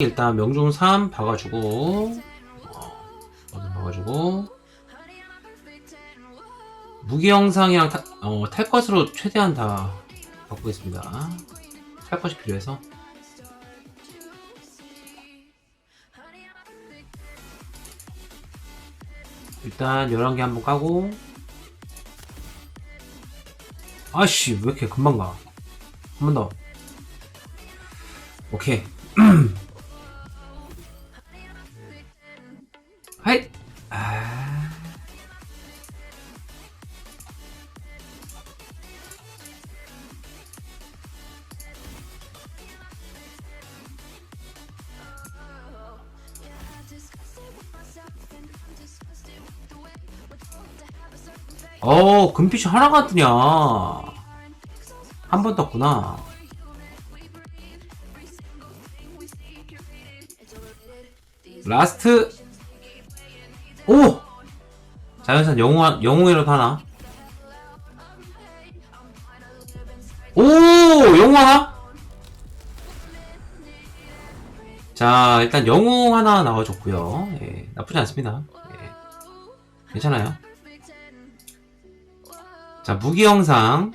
일단 명중 3 박아주고 어, 박아주고 무기 영상이랑 타, 어, 탈 것으로 최대한 다 바꾸겠습니다. 탈 것이 필요해서 일단 11개 한번 까고 아씨 왜 이렇게 금방 가? 한 번 더. 오케이. 하이. 아. 어, 금빛이 하나가 뜨냐. 한 번 떴구나. 라스트. 오! 자연산 영웅, 영웅이라도 하나. 오! 영웅 하나? 자, 일단 영웅 하나 나와줬고요 예, 나쁘지 않습니다. 예, 괜찮아요. 자, 무기 영상.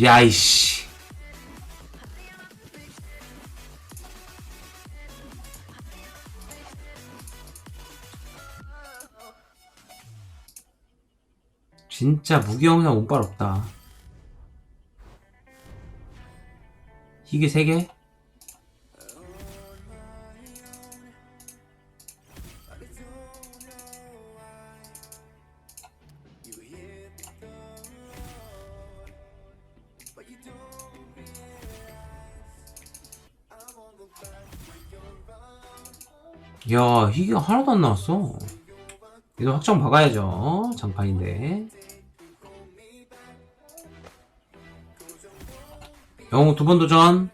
야이씨. 진짜 무기영상 운빨 없다. 이게 세 개? 야, 희귀가 하나도 안 나왔어. 이거 확정 박아야죠. 장판인데. 영웅 두 번 도전.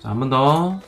자, 한 번 더.